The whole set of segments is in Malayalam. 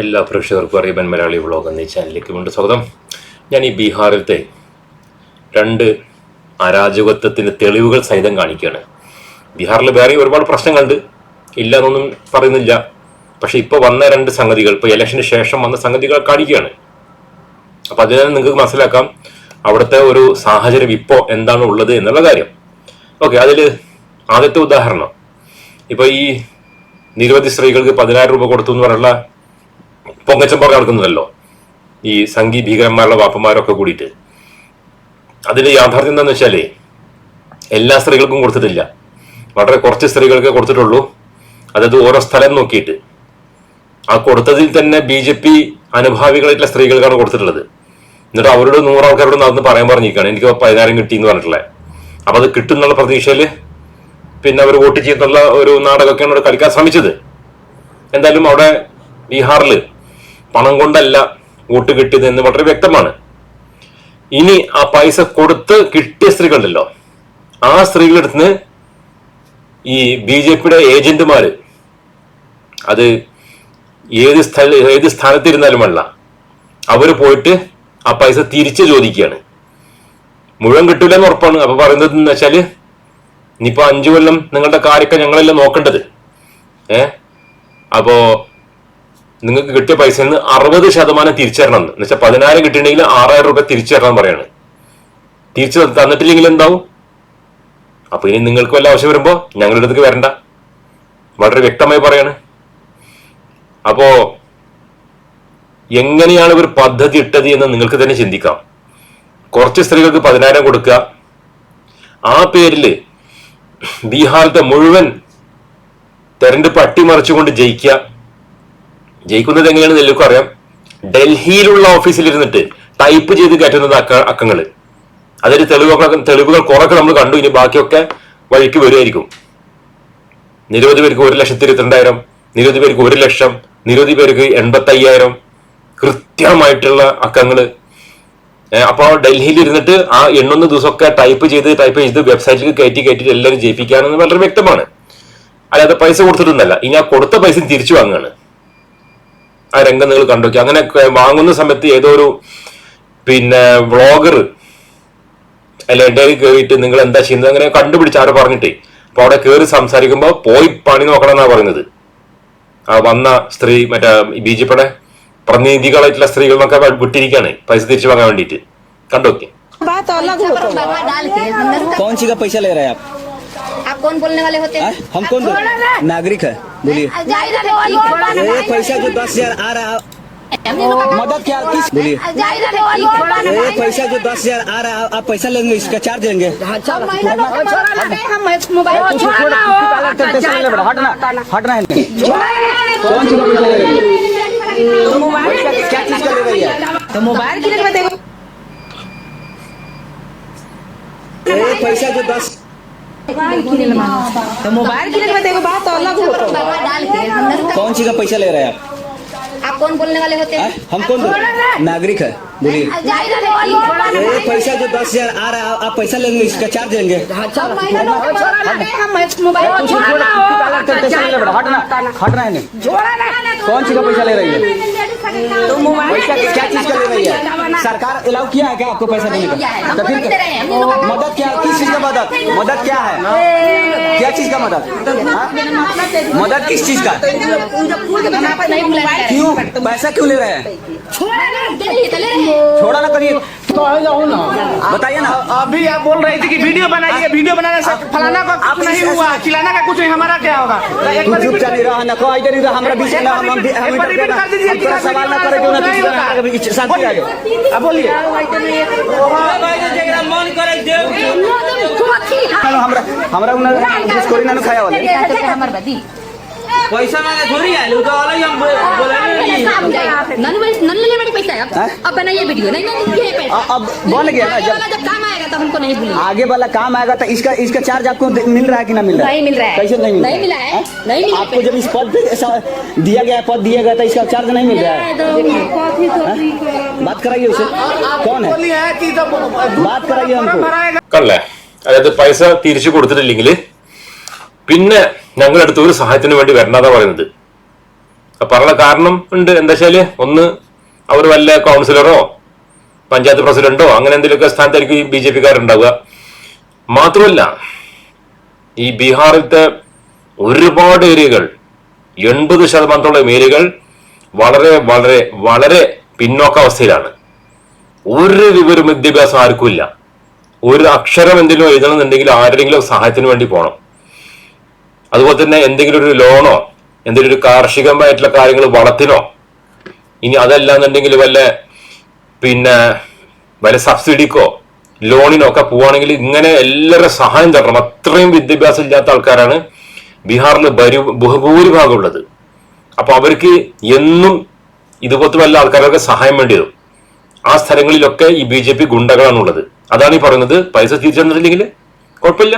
എല്ലാ പ്രേക്ഷകർക്കും അറിയാൻ മലയാളി വ്ളോഗ് എന്ന ചാനലിലേക്ക് വീണ്ടും സ്വാഗതം. ഞാൻ ഈ ബീഹാറിലത്തെ രണ്ട് അരാജകത്വത്തിന്റെ തെളിവുകൾ സഹിതം കാണിക്കുകയാണ്. ബീഹാറിൽ വേറെ ഒരുപാട് പ്രശ്നങ്ങളുണ്ട്. ഇല്ല എന്നൊന്നും പറയുന്നില്ല. പക്ഷെ ഇപ്പോൾ വന്ന രണ്ട് സംഗതികൾ ഇപ്പോൾ ഇലക്ഷന് ശേഷം വന്ന സംഗതികൾ കാണിക്കുകയാണ്. അപ്പോൾ അതിനാൽ നിങ്ങൾക്ക് മനസ്സിലാക്കാം. അവിടുത്തെ ഒരു സാഹചര്യം ഇപ്പോൾ എന്താണ് ഉള്ളത് എന്നുള്ള കാര്യം. ഓക്കെ അതിൽ ആദ്യത്തെ ഉദാഹരണം. ഇപ്പോൾ ഈ നിരവധി സ്ത്രീകൾക്ക് പതിനായിരം രൂപ കൊടുത്തു എന്ന് പറഞ്ഞുള്ള പൊങ്ങച്ചം പുറകെ നടക്കുന്നതല്ലോ. ഈ സംഘി ഭീകരന്മാരുടെ വാപ്പന്മാരൊക്കെ കൂടിയിട്ട്. അതിന്റെ യാഥാർത്ഥ്യം എന്താണെന്ന് വെച്ചാലേ എല്ലാ സ്ത്രീകൾക്കും കൊടുത്തിട്ടില്ല. വളരെ കുറച്ച് സ്ത്രീകൾക്ക് കൊടുത്തിട്ടുള്ളൂ. അതായത് ഓരോ സ്ഥലം നോക്കിയിട്ട്. ആ കൊടുത്തതിൽ തന്നെ ബി ജെ പി അനുഭാവികളായിട്ടുള്ള സ്ത്രീകൾക്കാണ് കൊടുത്തിട്ടുള്ളത്. എന്നിട്ട് അവരോട് നൂറ് ആൾക്കാരോട് നടന്ന് പറയാൻ പറഞ്ഞിരിക്കുകയാണ്. എനിക്ക് പതിനായിരം കിട്ടി എന്ന് പറഞ്ഞിട്ടുള്ളത്. അപ്പൊ അത് കിട്ടുന്നുള്ള പ്രതീക്ഷയിൽ പിന്നെ അവർ വോട്ട് ചെയ്യുന്നുള്ള ഒരു നാടകമൊക്കെയാണ് കളിക്കാൻ ശ്രമിച്ചത്. എന്തായാലും അവിടെ ബീഹാറിൽ പണം കൊണ്ടല്ല വോട്ട് കിട്ടിയത് എന്ന് വളരെ വ്യക്തമാണ്. ഇനി ആ പൈസ കൊടുത്ത് കിട്ടിയ സ്ത്രീകളുണ്ടല്ലോ ആ സ്ത്രീകളുടെ അടുത്ത് ഈ ബി ജെ പിയുടെ ഏജന്റുമാര് അത് ഏത് സ്ഥല ഏത് സ്ഥാനത്തിരുന്നാലുമല്ല അവർ പോയിട്ട് ആ പൈസ തിരിച്ച് ചോദിക്കുകയാണ്. മുഴുവൻ കിട്ടൂലെന്ന് ഉറപ്പാണ്. അപ്പൊ പറയുന്നത് എന്ന് വെച്ചാൽ ഇനിയിപ്പോ അഞ്ചു കൊല്ലം നിങ്ങളുടെ കാര്യമൊക്കെ ഞങ്ങളെല്ലാം നോക്കേണ്ടത്. ഏ? അപ്പോ നിങ്ങൾക്ക് കിട്ടിയ പൈസയിൽ നിന്ന് അറുപത് ശതമാനം തിരിച്ചു തരണം എന്ന് വെച്ചാൽ പതിനായിരം കിട്ടിയിട്ടുണ്ടെങ്കിൽ ആറായിരം രൂപ തിരിച്ചു തരണം എന്ന് പറയാണ്. തിരിച്ചു തന്നിട്ടില്ലെങ്കിൽ എന്താവും? അപ്പൊ ഇനി നിങ്ങൾക്ക് വല്ല ആവശ്യം വരുമ്പോ ഞങ്ങളുടെ അടുത്തേക്ക് വരണ്ട. വളരെ വ്യക്തമായി പറയാണ്. അപ്പോ എങ്ങനെയാണ് ഒരു പദ്ധതി ഇട്ടത് എന്ന് നിങ്ങൾക്ക് തന്നെ ചിന്തിക്കാം. കുറച്ച് സ്ത്രീകൾക്ക് പതിനായിരം കൊടുക്കുക. ആ പേരിൽ ബീഹാറിന്റെ മുഴുവൻ തെരഞ്ഞെടുപ്പ് അട്ടിമറിച്ചുകൊണ്ട് ജയിക്കുക. ജയിക്കുന്നത് എങ്ങനെയാണ് നെല്ലുക്ക് അറിയാം. ഡൽഹിയിലുള്ള ഓഫീസിൽ ഇരുന്നിട്ട് ടൈപ്പ് ചെയ്ത് കയറ്റുന്നത് അക്ക അക്കങ്ങൾ അതൊരു തെളിവൊക്കെ തെളിവുകൾ കുറൊക്കെ നമ്മൾ കണ്ടു. ഇനി ബാക്കിയൊക്കെ വഴിക്ക് വരുമായിരിക്കും നിരവധി പേർക്ക് ഒരു ലക്ഷത്തി ഇരുപത്തിരണ്ടായിരം നിരവധി പേർക്ക് ഒരു ലക്ഷം നിരവധി പേർക്ക് എൺപത്തി അയ്യായിരം കൃത്യമായിട്ടുള്ള അക്കങ്ങൾ. അപ്പോൾ അപ്പൊ ഡൽഹിയിൽ ഇരുന്നിട്ട് ആ എണ്ണൊന്ന് ദിവസമൊക്കെ ടൈപ്പ് ചെയ്ത് ടൈപ്പ് ചെയ്ത് വെബ്സൈറ്റിൽ കയറ്റി കയറ്റിയിട്ട് എല്ലാവരും ജയിപ്പിക്കാനെന്ന് വളരെ വ്യക്തമാണ്. അല്ലാതെ പൈസ കൊടുത്തിട്ടൊന്നല്ല ഇനി ആ കൊടുത്ത പൈസ തിരിച്ചു വാങ്ങുകയാണ്. ആ രംഗം നിങ്ങൾ കണ്ടോക്കി അങ്ങനെ ക- വാങ്ങുന്ന സമയത്ത് ഏതോ ഒരു പിന്നെ വ്ളോഗർ അല്ല ഇടയിൽ കയറിയിട്ട് നിങ്ങൾ എന്താ ചെയ്യുന്നത് അങ്ങനെ കണ്ടുപിടിച്ച് ആരോ പറഞ്ഞിട്ടേ അപ്പൊ അവിടെ കയറി സംസാരിക്കുമ്പോൾ പോയി പണി നോക്കണം എന്നാ പറയുന്നത് ആ വന്ന സ്ത്രീ മറ്റേ ബി ജെ പിയുടെ പ്രതിനിധികളായിട്ടുള്ള സ്ത്രീകളൊക്കെ വിട്ടിരിക്കുകയാണ് പൈസ തിരിച്ചു വാങ്ങാൻ വേണ്ടിയിട്ട് കണ്ടോക്കെ बात अलग हो तो बाबा डाल के अंदर कौन सी का पैसा ले रहे हैं आप आप कौन बोलने वाले होते आ? हैं हम कौन नागरिक है बोलिए। पैसा जो दस हज़ार आ रहा मदद क्या किस बोलिए। पैसा जो दस हज़ार आ रहा आप पैसा लेंगे इसका चार्ज देंगे। हटना तो मोबाइल के लिए पैसा जो दस तो मोबाइल के लिए देखो बात अलग हो। तो कौन सी का पैसा ले रहे हैं आप? आप कौन बोलने वाले होते? हैं? हम कौन नागरिक है बोलिए। पैसा जो दस हज़ार आ रहा है आप पैसा लेंगे इसका चार्ज देंगे हटना हटना है नहीं। कौन सी का पैसा ले रही है? तो मोबाइल क्या चीज़ का ले रही है सरकार अलाउ किया है क्या आपको पैसा देने का तो फिर मदद क्या किस चीज़ का मदद मदद क्या है क्या चीज़ का मदद हाँ? मदद किस चीज़ का क्यों पैसा क्यों ले रहे हैं छोड़ा ना करिए बताइए ना अभी आप बोल रही थी कि वीडियो बनाइए वीडियो बनाने से फलाना का कुछ नहीं हुआ खिलाना का कुछ नहीं हमारा क्या होगा एक तू बार चुप चली रहा ना कोई इधर इधर हमरा बीच में ना हम हम हम एक बार इधर repeat कर दीजिए हम कि थोड़ा कैसा सवाल ना वीडियो करे क्यों ना नहीं किसी होगा। तरह का शांति बोलिए आगे अब बोलिए चलो हमरा हमरा उन्हें घुसखोरी ना खाया वाले पैसा मांगे थोड़ी है लोग अलग हम बोले नन्हे बड़ी पैसा है हैं? अब अब बनाइए वीडियो नहीं नहीं ये पैसा अ- अब बन गया ना आगे जब वाला जब काम आएगा तब हमको नहीं भूलिए आगे वाला काम आएगा तो इसका इसका चार्ज आपको दे- मिल रहा है कि ना मिल रहा है नहीं मिल रहा है। कैसे नहीं मिल नहीं मिला है। हाँ? नहीं मिला आपको जब इस पद पे ऐसा दिया गया है पद दिया गया तो इसका चार्ज नहीं मिल रहा है हाँ? बात कराइए उसे कौन है बोलिए कि जब बात कराइए हमको भराएगा കണ്ടല്ലേ അതായത് പൈസ തിരിച്ചു കൊടുത്തിട്ടില്ലെങ്കിൽ പിന്നെ ഞങ്ങളുടെ അടുത്ത് ഒരു സഹായത്തിന് വേണ്ടി വരണ്ടാതാ പറയുന്നത്. പറയാനുള്ള കാരണം ഉണ്ട്. എന്താ വെച്ചാൽ ഒന്ന് അവർ വല്ല കൗൺസിലറോ പഞ്ചായത്ത് പ്രസിഡന്റോ അങ്ങനെ എന്തെങ്കിലുമൊക്കെ സ്ഥാനത്തായിരിക്കും ബി ജെ പിക്കാരുണ്ടാവുക. മാത്രമല്ല ഈ ബീഹാറിലത്തെ ഒരുപാട് ഏരിയകൾ എൺപത് ശതമാനത്തോളം ഏരിയകൾ വളരെ വളരെ വളരെ പിന്നോക്ക അവസ്ഥയിലാണ്. ഒരു വിവരം വിദ്യാഭ്യാസം ആർക്കും ഇല്ല ഒരു അക്ഷരം എന്തെങ്കിലും എഴുതണമെന്നുണ്ടെങ്കിൽ ആരുടെങ്കിലും സഹായത്തിന് വേണ്ടി പോകണം അതുപോലെ തന്നെ എന്തെങ്കിലും ഒരു ലോണോ എന്തെങ്കിലും ഒരു കാർഷികമായിട്ടുള്ള കാര്യങ്ങൾ വളത്തിനോ ഇനി അതല്ല എന്നുണ്ടെങ്കിൽ വല്ല പിന്നെ വല്ല സബ്സിഡിക്കോ ലോണിനോ ഒക്കെ പോവാണെങ്കിൽ ഇങ്ങനെ എല്ലാവരുടെ സഹായം തരണം. അത്രയും വിദ്യാഭ്യാസം ഇല്ലാത്ത ആൾക്കാരാണ് ബീഹാറിൽ ഭരു ബഹുഭൂരിഭാഗം ഉള്ളത് അപ്പൊ അവർക്ക് എന്നും ഇതുപോലത്തെ വല്ല ആൾക്കാരൊക്കെ സഹായം വേണ്ടി വരും. ആ സ്ഥലങ്ങളിലൊക്കെ ഈ ബി ജെ പി ഗുണ്ടകളാണുള്ളത്. അതാണ് ഈ പറയുന്നത്. പൈസ തിരിച്ചു തന്നിട്ടില്ലെങ്കിൽ കുഴപ്പമില്ല.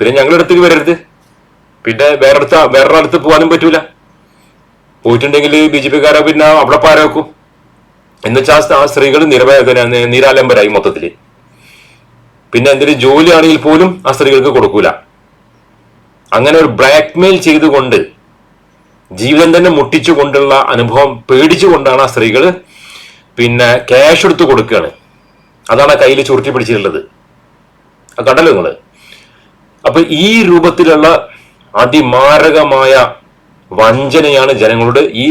പിന്നെ ഞങ്ങളുടെ അടുത്തേക്ക് വരരുത്. പിന്നെ വേറെ അടുത്ത വേറൊരു അടുത്ത് പോകാനും പറ്റൂല. പോയിട്ടുണ്ടെങ്കിൽ ബി ജെ പിക്കാരെ പിന്നെ അവിടെ പാരാക്കും എന്നുവെച്ചാൽ ആ സ്ത്രീകൾ നിരവേദന നിരാലംബരായി മൊത്തത്തിൽ. പിന്നെ എന്തെങ്കിലും ജോലി ആണെങ്കിൽ പോലും ആ സ്ത്രീകൾക്ക് കൊടുക്കൂല. അങ്ങനെ ഒരു ബ്ലാക്ക്മെയിൽ ചെയ്തുകൊണ്ട് ജീവിതം തന്നെ മുട്ടിച്ചുകൊണ്ടുള്ള അനുഭവം പേടിച്ചുകൊണ്ടാണ് ആ സ്ത്രീകൾ പിന്നെ ക്യാഷ് എടുത്ത് കൊടുക്കുകയാണ് അതാണ് ആ കയ്യിൽ ചുരുട്ടി പിടിച്ചിട്ടുള്ളത്. ആ നിങ്ങൾ. അപ്പൊ ഈ രൂപത്തിലുള്ള അതിമാരകമായ വഞ്ചനയാണ് ജനങ്ങളോട് ഈ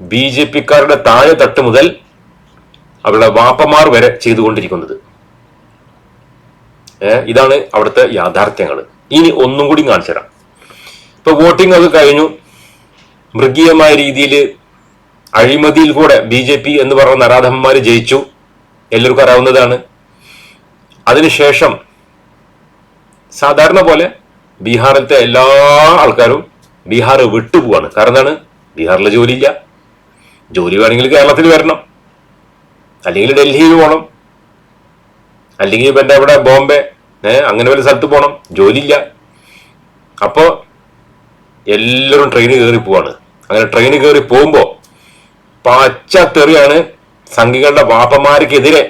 ബി ജെ പിക്കാരുടെ താഴെ തട്ട് മുതൽ അവരുടെ വാപ്പമാർ വരെ ചെയ്തുകൊണ്ടിരിക്കുന്നത്. ഇതാണ് അവിടുത്തെ യാഥാർത്ഥ്യങ്ങൾ ഇനി ഒന്നും കൂടി കാണിച്ചു തരാം. ഇപ്പൊ വോട്ടിംഗ് ഒക്കെ കഴിഞ്ഞു. മൃഗീയമായ രീതിയിൽ അഴിമതിയിൽ കൂടെ ബി ജെ പി എന്ന് പറഞ്ഞ നരാധമന്മാർ ജയിച്ചു. എല്ലാവർക്കും അറിയാവുന്നതാണ്. അതിനുശേഷം സാധാരണ പോലെ ബീഹാറിലത്തെ എല്ലാ ആൾക്കാരും ബീഹാർ വിട്ടുപോവാണ് കാരണം എന്താണ്? ബീഹാറിൽ ജോലിയില്ല. ജോലി വേണമെങ്കിൽ കേരളത്തിൽ വരണം. അല്ലെങ്കിൽ ഡൽഹിയിൽ പോകണം അല്ലെങ്കിൽ ഇപ്പം എന്റെ അവിടെ ബോംബെ അങ്ങനെ വല്ല സ്ഥലത്ത് പോകണം ജോലിയില്ല. അപ്പോൾ എല്ലാവരും ട്രെയിന് കയറി പോവാണ്. അങ്ങനെ ട്രെയിന് കയറി പോകുമ്പോൾ പച്ചത്തെറിയാണ് സംഘികളുടെ വാപ്പന്മാർക്കെതിരെ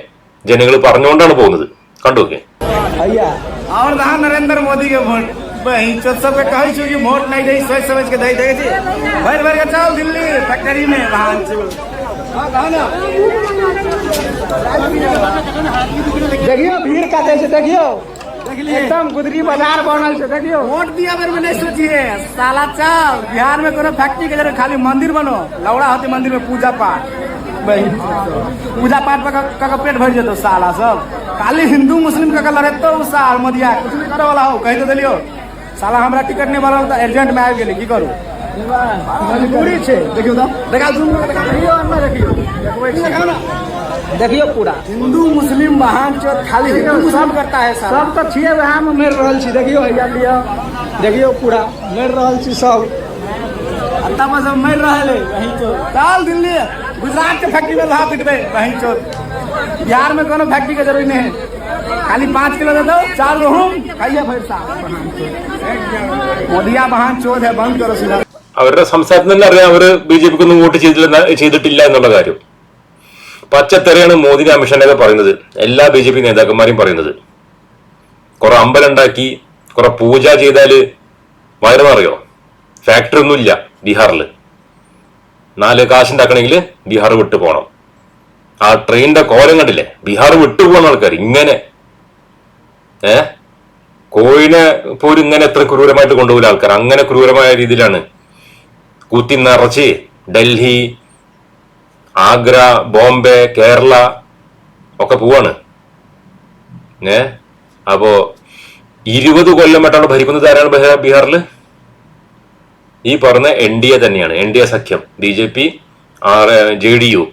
ജനങ്ങൾ പറഞ്ഞുകൊണ്ടാണ് പോകുന്നത്. കണ്ടു നോക്കേ നരേന്ദ്ര മോദി चोत सबके कहै छु कि वोट नहीं दे सोच समझ के दे दे छी। भर भर के चल दिल्ली फैक्ट्री में वहाँ छु। हाँ कहा ना? देखियो भीड़ का कैसे देखियो। एकदम गुदरी बाज़ार बनल छै देखियो। वोट दिया बेर में नहीं सोचिए साला चल बिहार में कोनो फैक्ट्री के जगह खाली मंदिर बनो लौड़ा होती मंदिर में पूजा पाठ। पूजा पाठ पर पेट भर जेतो साला सब। खाली हिंदू मुस्लिम का लड़े तो साल मदिया कुछ नहीं करे वाला हो कहि तो दिलियो। साला हमरा टिकट नहीं बनल तो एजेंट में आबि गेली की करू? मजबूरी छै। देखियो तो देखा जूम देखियो अंदर देखियो। छी। देखियो पूरा। हिंदू मुस्लिम महान चोत खाली हिंदू मुस्लिम करता है सब तो छिए वहाँ में मर रहल छी। देखियो हैया लियो देखियो पूरा। मर रहल छी सब। तब सब मर रहे वहीं तो चल दिल्ली। गुजरात के फैक्ट्री में भाव पिटबे वहीं चोट बिहार में कोनो फैक्ट्री के ज़रूरी नहीं है। खाली पाँच किलो दे दो चार गहूम खाइए भैरसा मोदिया बहान चोट है बंद करो सीधा അവരുടെ സംസാരത്തിൽ തന്നെ അറിയാം അവര് ബി ജെ പിക്ക് ഒന്നും വോട്ട് ചെയ്തില്ല ചെയ്തിട്ടില്ല എന്നുള്ള കാര്യം പച്ചത്തെറിയാണ് മോദിനെ അമിത്ഷാനൊക്കെ പറയുന്നത് എല്ലാ ബി ജെ പി നേതാക്കന്മാരും പറയുന്നത് കുറെ അമ്പലം ഉണ്ടാക്കി കുറെ പൂജ ചെയ്താല് വയറ് നിറയോ ഫാക്ടറി ഒന്നും ഇല്ല ബീഹാറിൽ നാല് കാശുണ്ടാക്കണമെങ്കിൽ ബീഹാർ വിട്ടു പോകണം ആ ട്രെയിനിന്റെ കോലം കണ്ടില്ലേ ബീഹാർ വിട്ടു പോകുന്ന ആൾക്കാർ ഇങ്ങനെ ഏ? കോഴിനെ പോലും ഇങ്ങനെ എത്ര ക്രൂരമായിട്ട് കൊണ്ടുപോകില്ല ആൾക്കാർ. അങ്ങനെ ക്രൂരമായ രീതിയിലാണ്. കുത്തി നിറച്ച് ഡൽഹി ആഗ്ര ബോംബെ കേരള ഒക്കെ പോവാണ്. ഏ? അപ്പോ ഇരുപത് കൊല്ലമായിട്ടാണ് ഭരിക്കുന്നത് ആരാണ് ബീഹാ- ബീഹാറിൽ ഈ പറഞ്ഞ എൻ ഡി എ തന്നെയാണ്. എൻ ഡി എ സഖ്യം. B J P R J D U.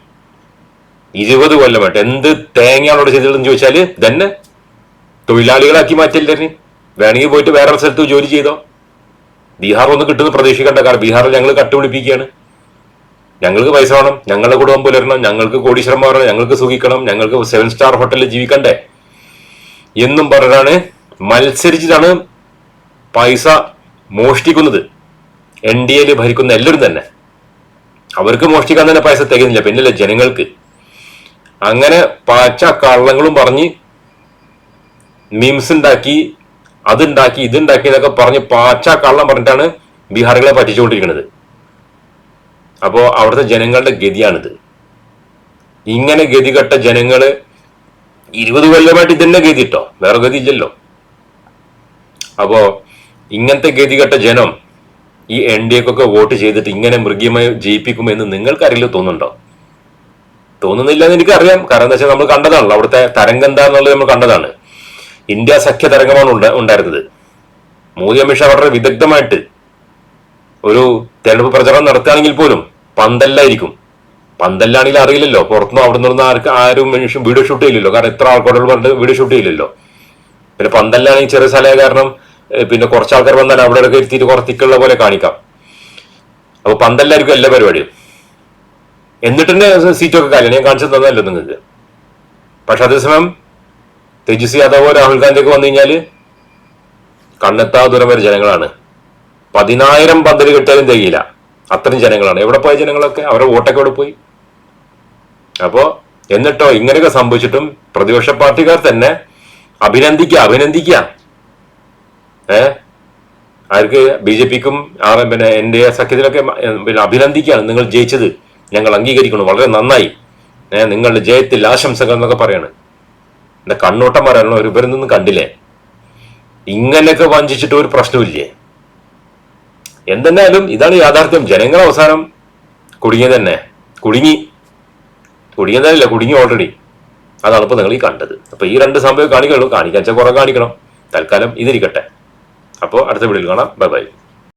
ഇരുപത് കൊല്ലമായിട്ട്. എന്ത് തേങ്ങയാണ് അവിടെ ചെയ്തതെന്ന് ചോദിച്ചാൽ തന്നെ തൊഴിലാളികളാക്കി മാറ്റില്ലേ വേണമെങ്കിൽ പോയിട്ട് വേറൊരു സ്ഥലത്ത് ജോലി ചെയ്തോ? ബീഹാർ ഒന്ന് കിട്ടുന്ന പ്രതീക്ഷിക്കേണ്ട കാരണം ബീഹാറിൽ ഞങ്ങൾ കട്ടുപിടിപ്പിക്കുകയാണ്. ഞങ്ങൾക്ക് പൈസ വേണം ഞങ്ങളുടെ കുടുംബം പുലരണം ഞങ്ങൾക്ക് കോടീശ്വരം വേണം ഞങ്ങൾക്ക് സുഖിക്കണം ഞങ്ങൾക്ക് സെവൻ സ്റ്റാർ ഹോട്ടലിൽ ജീവിക്കണ്ടേ? എന്നും പറഞ്ഞാണ് മത്സരിച്ചിട്ടാണ് പൈസ മോഷ്ടിക്കുന്നത്. എൻ ഡി എയിൽ ഭരിക്കുന്ന എല്ലാവരും തന്നെ. അവർക്ക് മോഷ്ടിക്കാൻ തന്നെ പൈസ തികയുന്നില്ല. പിന്നല്ലേ ജനങ്ങൾക്ക്. അങ്ങനെ പച്ച കള്ളങ്ങളും പറഞ്ഞ് മീംസ് ഉണ്ടാക്കി അതുണ്ടാക്കി ഇതുണ്ടാക്കി എന്നൊക്കെ പറഞ്ഞ് പാച്ച കള്ളം പറഞ്ഞിട്ടാണ് ബീഹാറികളെ പറ്റിച്ചുകൊണ്ടിരിക്കുന്നത്. അപ്പോൾ അവിടുത്തെ ജനങ്ങളുടെ ഗതിയാണിത്. ഇങ്ങനെ ഗതികെട്ട ജനങ്ങൾ ഇരുപത് കൊല്ലമായിട്ട് ഇതന്നെ ഗതി ഇട്ടോ വേറെ ഗതി ഇല്ലല്ലോ അപ്പോ ഇങ്ങനത്തെ ഗതികെട്ട ജനം ഈ എൻ ഡി എക്കൊക്കെ വോട്ട് ചെയ്തിട്ട് ഇങ്ങനെ മൃഗീയമായി ജയിപ്പിക്കുമെന്ന് നിങ്ങൾക്കറിയില്ല തോന്നുന്നുണ്ടോ? തോന്നുന്നില്ല എന്ന് എനിക്കറിയാം. കാരണം എന്താ വെച്ചാൽ നമ്മൾ കണ്ടതാണല്ലോ. അവിടുത്തെ തരംഗം എന്താന്നുള്ളത് നമ്മൾ കണ്ടതാണ്. ഇന്ത്യ സഖ്യ തരംഗമാണ് ഉണ്ട- ഉണ്ടായിരുന്നത്. മോദി അമിത്ഷാ വളരെ വിദഗ്ധമായിട്ട് ഒരു തെരഞ്ഞെടുപ്പ് പ്രചരണം നടത്തുകയാണെങ്കിൽ പോലും പന്തല്ലായിരിക്കും. പന്തല്ലാണെങ്കിൽ അറിയില്ലല്ലോ പുറത്തുനിന്ന് അവിടെ നിന്ന് ആർക്ക് ആരും മനുഷ്യൻ വീഡിയോ ഷൂട്ട് ചെയ്യില്ലല്ലോ. കാരണം എത്ര ആൾക്കാരോട് പറഞ്ഞിട്ട് വീഡിയോ ഷൂട്ട് ചെയ്യില്ലല്ലോ. പിന്നെ പന്തല്ലാണെങ്കിൽ ചെറിയ സ്ഥലമായ കാരണം പിന്നെ കുറച്ച് ആൾക്കാർ വന്നാൽ അവിടെ ഇടയ്ക്ക് ഇരുത്തിയിട്ട് കുറച്ച് തിക്കുള്ള പോലെ കാണിക്കാം. അപ്പൊ പന്തല്ലായിരിക്കും എല്ലാ പരിപാടിയും. എന്നിട്ട് തന്നെ സീറ്റൊക്കെ കാര്യം ഞാൻ കാണിച്ചു തന്നല്ലോ നിങ്ങൾക്ക്? പക്ഷെ അതേസമയം തേജസ്വി യാദവോ രാഹുൽ ഗാന്ധിയൊക്കെ വന്നു കഴിഞ്ഞാൽ കണ്ണെത്താ ദൂരം വരെ ജനങ്ങളാണ്. പതിനായിരം പന്തൽ കിട്ടിയാലും തികയില്ല. അത്രയും ജനങ്ങളാണ്. എവിടെ പോയ ജനങ്ങളൊക്കെ? അവരുടെ വോട്ടൊക്കെ എവിടെ പോയി? അപ്പോ എന്നിട്ടോ ഇങ്ങനെയൊക്കെ സംഭവിച്ചിട്ടും പ്രതിപക്ഷ പാർട്ടിക്കാർ തന്നെ അഭിനന്ദിക്കുക അഭിനന്ദിക്കുക ഏ? ആർക്ക്? ബി ജെ പിക്കും പിന്നെ എൻ ഡി എ സഖ്യത്തിലൊക്കെ പിന്നെ അഭിനന്ദിക്കുകയാണ് നിങ്ങൾ ജയിച്ചത്. ഞങ്ങൾ അംഗീകരിക്കണം വളരെ നന്നായി. ഏഹ് നിങ്ങളുടെ ജയത്തിൽ ആശംസകൾ എന്നൊക്കെ പറയാണ്. എന്റെ കണ്ണോട്ടം പറയാനുള്ള ഒരു ഇവരൊന്നും കണ്ടില്ലേ? ഇങ്ങനെയൊക്കെ വഞ്ചിച്ചിട്ട് ഒരു പ്രശ്നമില്ലേ എന്തെന്നാലും ഇതാണ് യാഥാർത്ഥ്യം. ജനങ്ങൾ അവസാനം കുടുങ്ങിയത് തന്നെ. കുടുങ്ങി. കുടുങ്ങിയതല്ല കുടുങ്ങി ഓൾറെഡി അതാണ് ഇപ്പൊ നിങ്ങൾ ഈ കണ്ടത്. അപ്പോൾ ഈ രണ്ട് സംഭവം കാണിക്കുള്ളൂ. കാണിക്കാൻ വെച്ചാൽ കുറെ കാണിക്കണം. തൽക്കാലം ഇതിരിക്കട്ടെ. അപ്പോൾ അടുത്ത വീഡിയോയിൽ കാണാം. Bye bye